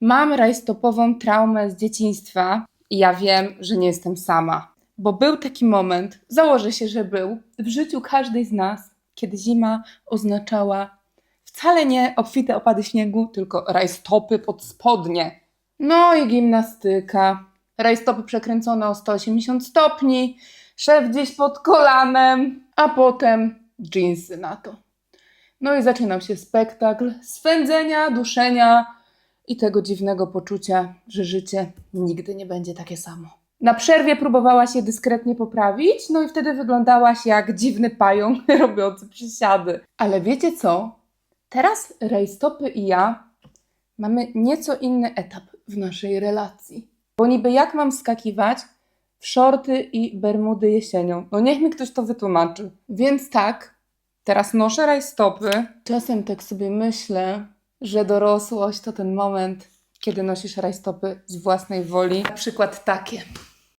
Mam rajstopową traumę z dzieciństwa i ja wiem, że nie jestem sama. Bo był taki moment, założę się, że był, w życiu każdej z nas, kiedy zima oznaczała wcale nie obfite opady śniegu, tylko rajstopy pod spodnie. No i gimnastyka. Rajstopy przekręcone o 180 stopni, szef gdzieś pod kolanem, a potem dżinsy na to. No i zaczynał się spektakl swędzenia, duszenia i tego dziwnego poczucia, że życie nigdy nie będzie takie samo. Na przerwie próbowała się dyskretnie poprawić, no i wtedy wyglądałaś jak dziwny pająk robiący przysiady. Ale wiecie co? Teraz rajstopy i ja mamy nieco inny etap w naszej relacji. Bo niby jak mam skakiwać w shorty i bermudy jesienią? No niech mi ktoś to wytłumaczy. Więc tak, teraz noszę rajstopy. Czasem tak sobie myślę, że dorosłość to ten moment, kiedy nosisz rajstopy z własnej woli. Na przykład takie.